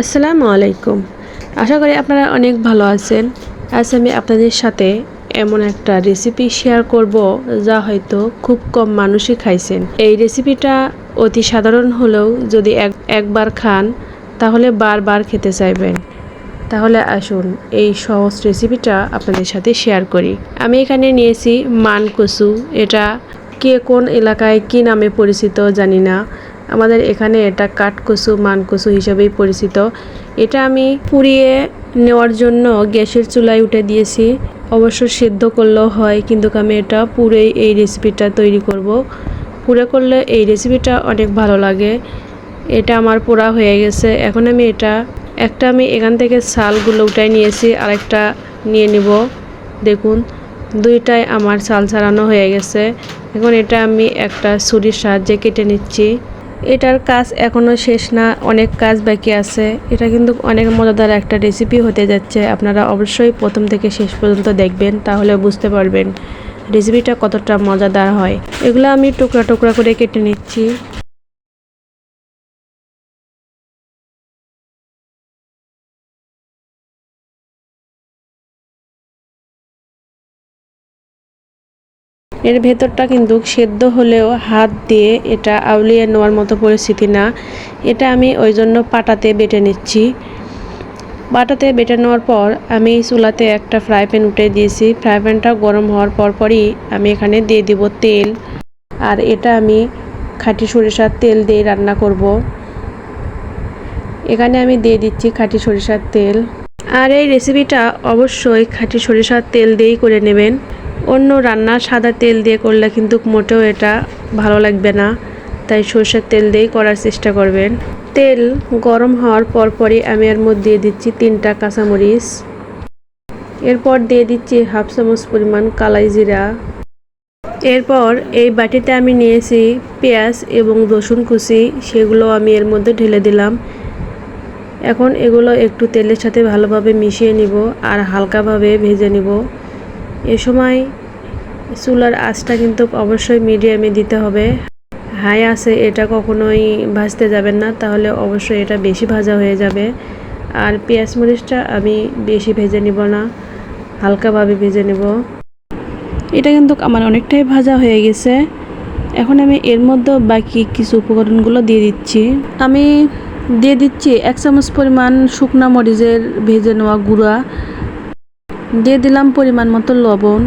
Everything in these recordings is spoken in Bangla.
আসসালামু আলাইকুম। আশা করি আপনারা অনেক ভালো আছেন। আজ আমি আপনাদের সাথে এমন একটা রেসিপি শেয়ার করব, যা হয়তো খুব কম মানুষই খাইছেন। এই রেসিপিটা অতি সাধারণ হলেও যদি এক, একবার খান, তাহলে বারবার খেতে চাইবেন। তাহলে আসুন এই সহজ রেসিপিটা আপনাদের সাথে শেয়ার করি। আমি এখানে নিয়েছি মান কচু এটা কে কোন এলাকায় কি নামে পরিচিত জানি না। আমাদের এখানে এটা কাঠকচু মানকচু হিসাবেই পরিচিত। এটা আমি পুড়িয়ে নেওয়ার জন্য গ্যাসের চুলায় উঠে দিয়েছি। অবশ্য সেদ্ধ করলেও হয়, কিন্তু আমি এটা পুরেই এই রেসিপিটা তৈরি করব। পুড়ে করলে এই রেসিপিটা অনেক ভালো লাগে। এটা আমার পোড়া হয়ে গেছে। এখন আমি এটা, একটা আমি এখান থেকে ছালগুলো উঠাই নিয়েছি, আরেকটা নিয়ে নিব। দেখুন, দুইটাই আমার ছাল ছাড়ানো হয়ে গেছে। এখন এটা আমি একটা ছুরির সাহায্যে কেটে নিচ্ছি। এটার কাজ এখনও শেষ না, অনেক কাজ বাকি আছে। এটা কিন্তু অনেক মজাদার একটা রেসিপি হতে যাচ্ছে। আপনারা অবশ্যই প্রথম থেকে শেষ পর্যন্ত দেখবেন, তাহলে বুঝতে পারবেন রেসিপিটা কতটা মজাদার হয়। এগুলো আমি টুকরা টুকরা করে কেটে নিচ্ছি। এর ভেতরটা কিন্তু সেদ্ধ হলেও হাত দিয়ে এটা আউলিয়ে নেওয়ার মতো পরিস্থিতি না। এটা আমি ওই জন্য পাটাতে বেটে নিচ্ছি। পাটাতে বেটে নেওয়ার পর আমি চুলাতে একটা ফ্রাই প্যান উঠে দিয়েছি। ফ্রাই প্যানটা গরম হওয়ার পরপরই আমি এখানে দিয়ে দিব তেল। আর এটা আমি খাঁটি সরিষার তেল দিয়ে রান্না করব। এখানে আমি দিয়ে দিচ্ছি খাঁটি সরিষার তেল। আর এই রেসিপিটা অবশ্যই খাঁটি সরিষার তেল দিয়েই করে নেবেন। অন্য রান্না সাদা তেল দিয়ে করলে কিন্তু মোটেও এটা ভালো লাগবে না। তাই সর্ষের তেল দিয়েই করার চেষ্টা করবেন। তেল গরম হওয়ার পরপরই আমি এর মধ্যে দিয়ে দিচ্ছি তিনটা কাঁচামরিচ। এরপর দিয়ে দিচ্ছি হাফ চামচ পরিমাণ কালাই জিরা। এরপর এই বাটিতে আমি নিয়েছি পেঁয়াজ এবং রসুন কুচি, সেগুলো আমি এর মধ্যে ঢেলে দিলাম। এখন এগুলো একটু তেলের সাথে ভালোভাবে মিশিয়ে নিব আর হালকাভাবে ভেজে নিব। এ সময় চুলার আঁচটা কিন্তু অবশ্যই মিডিয়ামে দিতে হবে। হাই আছে, এটা কখনোই ভাজতে যাবেন না, তাহলে অবশ্যই এটা বেশি ভাজা হয়ে যাবে। আর পেঁয়াজ মরিচটা আমি বেশি ভেজে নিব না, হালকাভাবে ভেজে নেব। এটা কিন্তু আমার অনেকটাই ভাজা হয়ে গেছে। এখন আমি এর মধ্যে বাকি কিছু উপকরণগুলো দিয়ে দিচ্ছি। আমি দিয়ে দিচ্ছি এক চামচ পরিমাণ শুকনা মরিচের ভেজে নেওয়া গুঁড়া। দিয়ে দিলাম পরিমাণ মতো লবণ।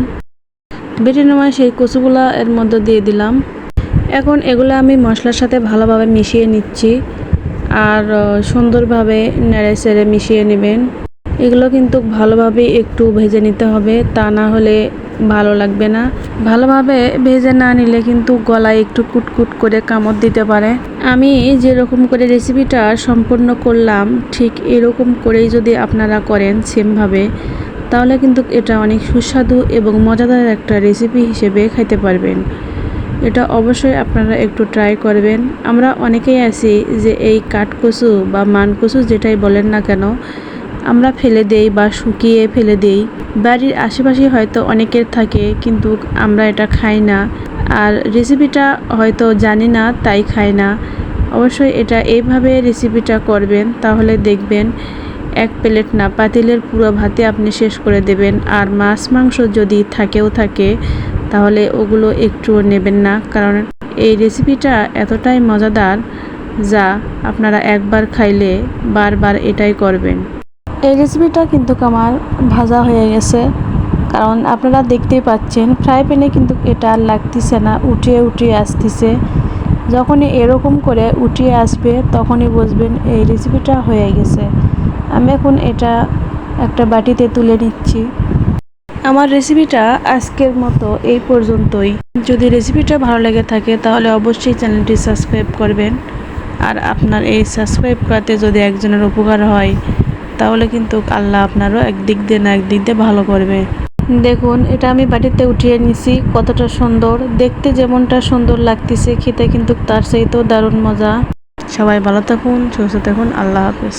বেটে নেওয়া সেই কচুগুলা এর মধ্যে দিয়ে দিলাম। এখন এগুলো আমি মশলার সাথে ভালোভাবে মিশিয়ে নিচ্ছি। আর সুন্দরভাবে নেড়ে চেড়ে মিশিয়ে নেবেন। এগুলো কিন্তু ভালোভাবে একটু ভেজে নিতে হবে, তা না হলে ভালো লাগবে না। ভালোভাবে ভেজে না নিলে কিন্তু গলায় একটু কুটকুট করে কামড় দিতে পারে। আমি যেরকম করে রেসিপিটা সম্পূর্ণ করলাম, ঠিক এরকম করেই যদি আপনারা করেন সেমভাবে তাহলে কিন্তু এটা অনেক সুস্বাদু এবং মজাদার একটা রেসিপি হিসেবে খাইতে পারবেন। এটা অবশ্যই আপনারা একটু ট্রাই করবেন। আমরা অনেকেই আছি যে এই কাঠকচু বা মানকচু যেটাই বলেন না কেন, আমরা ফেলে দেই বা শুকিয়ে ফেলে দেই। বাড়ির আশেপাশে হয়তো অনেকের থাকে, কিন্তু আমরা এটা খাই না। আর রেসিপিটা হয়তো জানি না, তাই খাই না। অবশ্যই এটা এইভাবে রেসিপিটা করবেন, তাহলে দেখবেন এক প্লেট না, পাতিলের পুরো ভাতে আপনি শেষ করে দেবেন। আর মাছ, মাংস যদি থাকেও থাকে, তাহলে ওগুলো একটুও নেবেন না। কারণ এই রেসিপিটা এতটাই মজাদার যা আপনারা একবার খাইলে বারবার এটাই করবেন। এই রেসিপিটা কিন্তু আমার ভাজা হয়ে গেছে। কারণ আপনারা দেখতেই পাচ্ছেন, ফ্রাই প্যানে কিন্তু এটা আর লাগতেছে না, উঠিয়ে উঠিয়ে আসতেছে। যখনই এরকম করে উঠিয়ে আসবে, তখনই বুঝবেন এই রেসিপিটা হয়ে গেছে। আমি এখন এটা একটা বাটিতে তুলে নিচ্ছি। আমার রেসিপিটা আজকের মতো এই পর্যন্তই। যদি রেসিপিটা ভালো লেগে থাকে, তাহলে অবশ্যই চ্যানেলটি সাবস্ক্রাইব করবেন। আর আপনার এই সাবস্ক্রাইব করাতে যদি একজনের উপকার হয়, তাহলে কিন্তু আল্লাহ আপনারও একদিক দিয়ে না একদিক দিয়ে ভালো করবে। দেখুন, এটা আমি বাটিতে উঠিয়ে নিছি কতটা সুন্দর। দেখতে যেমনটা সুন্দর লাগতেছে, খেতে কিন্তু তার চাইতেও দারুণ মজা। সবাই ভালো থাকুন, সুস্থ থাকুন, আল্লাহ হাফেজ।